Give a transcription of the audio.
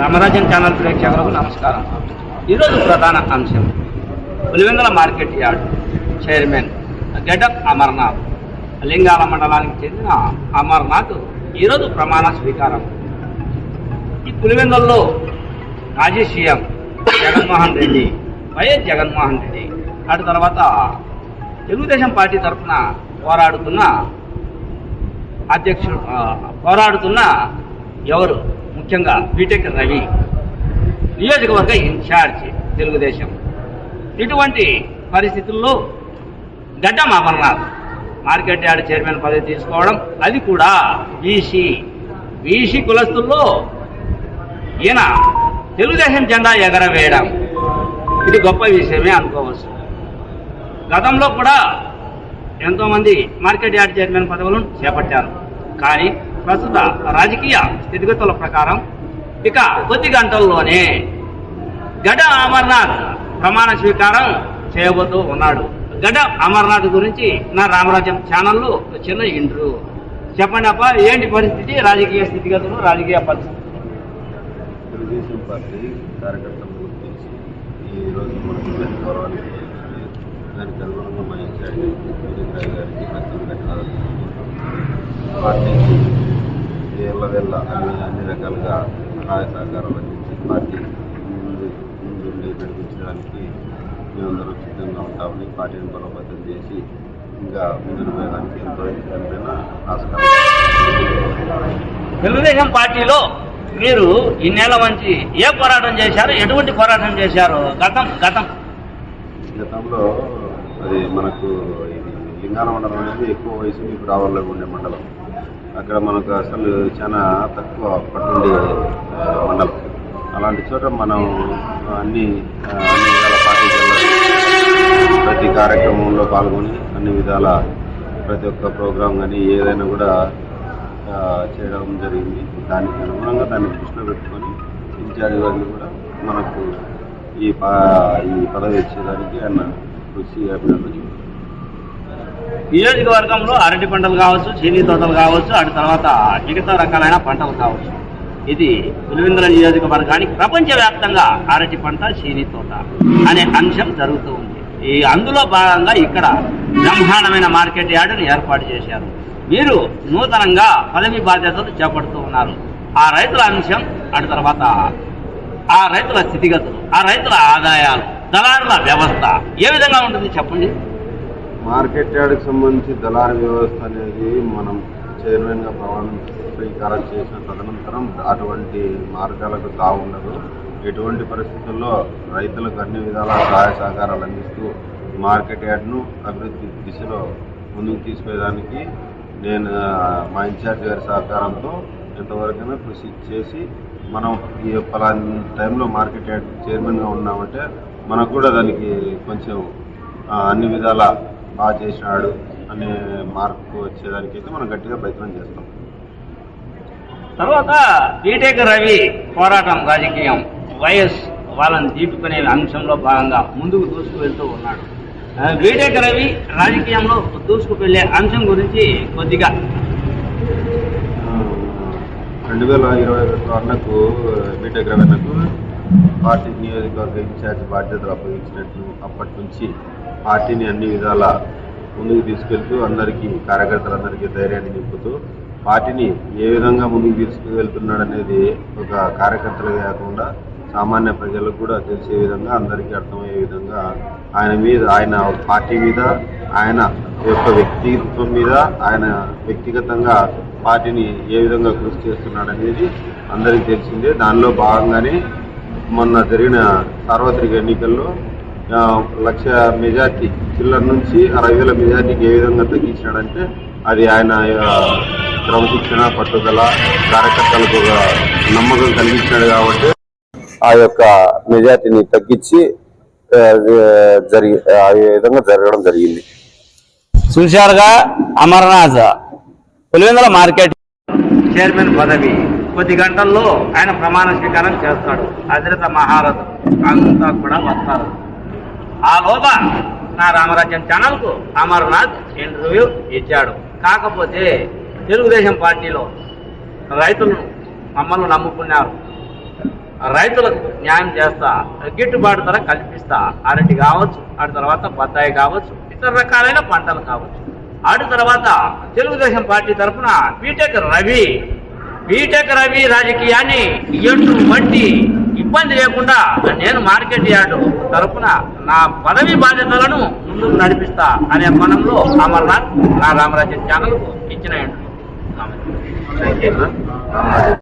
Ramarajan channel ప్రేక్షకులకు నమస్కారం. ఈరోజు ప్రధాన అంశం పులివెందుల మార్కెట్ యార్డ్ చైర్మన్ గెటప్ అమర్నాథ్. లింగాల మండలానికి చెందిన అమర్నాథ్ ఈరోజు ప్రమాణ స్వీకారం. ఈ పులివెందుల్లో మాజీ సీఎం జగన్మోహన్ రెడ్డి వైఎస్ జగన్మోహన్ రెడ్డి. అటు తర్వాత తెలుగుదేశం పార్టీ తరఫున పోరాడుతున్న అధ్యక్షుడు పోరాడుతున్న ఎవరు? ముఖ్యంగా బీటెక్ రవి నియోజకవర్గ ఇన్ఛార్జ్ తెలుగుదేశం. ఇటువంటి పరిస్థితుల్లో గడ్డం అమర్నాథ్ మార్కెట్ యార్డ్ చైర్మన్ పదవి తీసుకోవడం అది కూడా బీసీ బీసీ కులస్తుల్లో ఈయన తెలుగుదేశం జెండా ఎగరవేయడం. ఇది గొప్ప విషయమే అనుకోవచ్చు. గతంలో కూడా ఎంతోమంది మార్కెట్ యార్డ్ చైర్మన్ పదవులను చేపట్టారు. కానీ ప్రస్తుత రాజకీయ స్థితిగతుల ప్రకారం ఇక కొద్ది గంటల్లోనే గడ అమర్నాథ్ ప్రమాణ స్వీకారం చేయబోతూ ఉన్నాడు. గడ అమర్నాథ్ గురించి నా రామరాజ్యం ఛానల్లో చిన్న ఇంటర్వ్యూ చెప్పండి అప్ప ఏంటి పరిస్థితి? రాజకీయ స్థితిగతులు రాజకీయ పరిస్థితి. తెలుగుదేశం పార్టీ కార్యకర్తలను గుర్తించి ఈరోజు మనం గౌరవానికి దానికి అనుగుణంగా మా ఇన్ఛార్జ్ అన్ని అన్ని రకాలుగా సహాయ సహకారాలు అందించి పార్టీ ముందు ముందుండి నడిపించడానికి మేమందరం సిద్ధంగా ఉంటామని పార్టీని బలోపేతం చేసి ఇంకా ముందుకు వెళ్ళడానికి ఎంతో ఆస్కారం తెలుగుదేశం పార్టీలో మీరు ఇన్నేళ్ళ మంచి ఏ పోరాటం చేశారు? ఎటువంటి పోరాటం చేశారు? గతం గతం. గతంలో అది మనకు ఇది లింగాల మండలం అనేది ఎక్కువ వయసు మీకు రావాలో ఉండే మండలం. అక్కడ మనకు అసలు చాలా తక్కువ పట్టుండే మండలం. అలాంటి చోట మనం అన్ని అన్ని విధాల పార్టీలలో ప్రతి కార్యక్రమంలో పాల్గొని అన్ని విధాల ప్రతి ఒక్క ప్రోగ్రాం కానీ ఏదైనా కూడా చేయడం జరిగింది. దానికి అనుగుణంగా దాన్ని దృష్టిలో పెట్టుకొని ఇన్ఛార్జ్ గారిని కూడా మనకు ఈ ప ఈ పదవి ఇచ్చేదానికి ఆయన కృషి అభినందన నియోజకవర్గంలో అరటి పంటలు కావచ్చు చీనీ తోటలు కావచ్చు అటు తర్వాత మిగతా రకాలైన పంటలు కావచ్చు. ఇది పులివెందుల నియోజకవర్గానికి ప్రపంచవ్యాప్తంగా అరటి పంట చీనీ తోట అనే అంశం జరుగుతూ ఉంది. ఈ అందులో భాగంగా ఇక్కడ బ్రహ్మాండమైన మార్కెట్ యార్డును ఏర్పాటు చేశారు. మీరు నూతనంగా పదవి బాధ్యతలు చేపడుతూ ఉన్నారు. ఆ రైతుల అంశం అటు తర్వాత ఆ రైతుల స్థితిగతులు ఆ రైతుల ఆదాయాలు దళారుల వ్యవస్థ ఏ విధంగా ఉంటుంది చెప్పండి? మార్కెట్ యార్డ్కి సంబంధించి దళారీ వ్యవస్థ అనేది మనం చైర్మన్గా ప్రమాణం స్వీకారం చేసిన తదనంతరం అటువంటి మార్గాలకు తావుండదు. ఎటువంటి పరిస్థితుల్లో రైతులకు అన్ని విధాల సహాయ సహకారాలు అందిస్తూ మార్కెట్ యార్డ్ను అభివృద్ధి దిశలో ముందుకు తీసుకునేదానికి నేను మా ఇన్ఛార్జ్ గారి సహకారంతో ఎంతవరకైనా కృషి చేసి మనం ఈ పలాని టైంలో మార్కెట్ యార్డ్ చైర్మన్గా ఉన్నామంటే మనకు కూడా దానికి కొంచెం అన్ని విధాల బాగా చేసినాడు అనే మార్పు వచ్చేదానికైతే మనం గట్టిగా ప్రయత్నం చేస్తాం. తర్వాత బీటెక్ రవి పోరాటం రాజకీయం. వైఎస్ వాళ్ళని దీటుకునే అంశంలో భాగంగా ముందుకు దూసుకు వెళ్తూ ఉన్నాడు. బీటెక్ రవి రాజకీయంలో దూసుకు వెళ్ళే అంశం గురించి కొద్దిగా. రెండు వేల ఇరవై అన్నకు బీటెక్ రవీణకు పార్టీ నియోజకవర్గ ఇన్ఛార్జ్ బాధ్యతలు అప్పగించినట్లు అప్పటి నుంచి పార్టీని అన్ని విధాల ముందుకు తీసుకెళ్తూ అందరికీ కార్యకర్తలందరికీ ధైర్యాన్ని నింపుతూ పార్టీని ఏ విధంగా ముందుకు తీసుకువెళ్తున్నాడు అనేది ఒక కార్యకర్తలే కాకుండా సామాన్య ప్రజలకు కూడా తెలిసే విధంగా అందరికీ అర్థమయ్యే విధంగా ఆయన మీద ఆయన పార్టీ మీద ఆయన యొక్క వ్యక్తిత్వం మీద ఆయన వ్యక్తిగతంగా పార్టీని ఏ విధంగా కృషి చేస్తున్నాడు అనేది అందరికీ తెలిసిందే. దానిలో భాగంగానే మొన్న జరిగిన సార్వత్రిక ఎన్నికల్లో ఆ, లక్ష మెజార్టీ చిల్లర నుంచి అరవై వేల మెజార్టీకి ఏ విధంగా తగ్గించినాడంటే అది ఆయన క్రమశిక్షణ పట్టుదల కార్యకర్తలకు నమ్మకం కలిగించినాడు కాబట్టి ఆ యొక్క మెజార్టీని తగ్గించి జరిగి ఆ విధంగా జరగడం జరిగింది. చూశారుగా అమర్నాథ్ పులివెందుల మార్కెట్. చైర్మన్ పదవి. కొద్ది గంటల్లో ఆయన ప్రమాణ స్వీకారం చేస్తాడు. అధిరత మహారథ్ అంతా కూడా వస్తారు. ఆ లోప నా రామరాజ్యం ఛానల్కు అమర్నాథ్ ఇంటర్వ్యూ ఇచ్చాడు. కాకపోతే తెలుగుదేశం పార్టీలో రైతులను మమ్మల్ని నమ్ముకున్నారు. రైతులకు న్యాయం చేస్తా గిట్టుబాటు ధర కల్పిస్తా అరటి కావచ్చు అటు తర్వాత బత్తాయి కావచ్చు ఇతర రకాలైన పంటలు కావచ్చు. అటు తర్వాత తెలుగుదేశం పార్టీ తరఫున బీటెక్ రవి బీటెక్ రవి రాజకీయాన్ని ఎటువంటి ఇబ్బంది లేకుండా నేను మార్కెట్ యార్డు తరఫున నా పదవి బాధ్యతలను ముందుకు నడిపిస్తా అనే పనంలో అమర్నాథ్ నా రామరాజ్యం ఛానల్కు ఇచ్చిన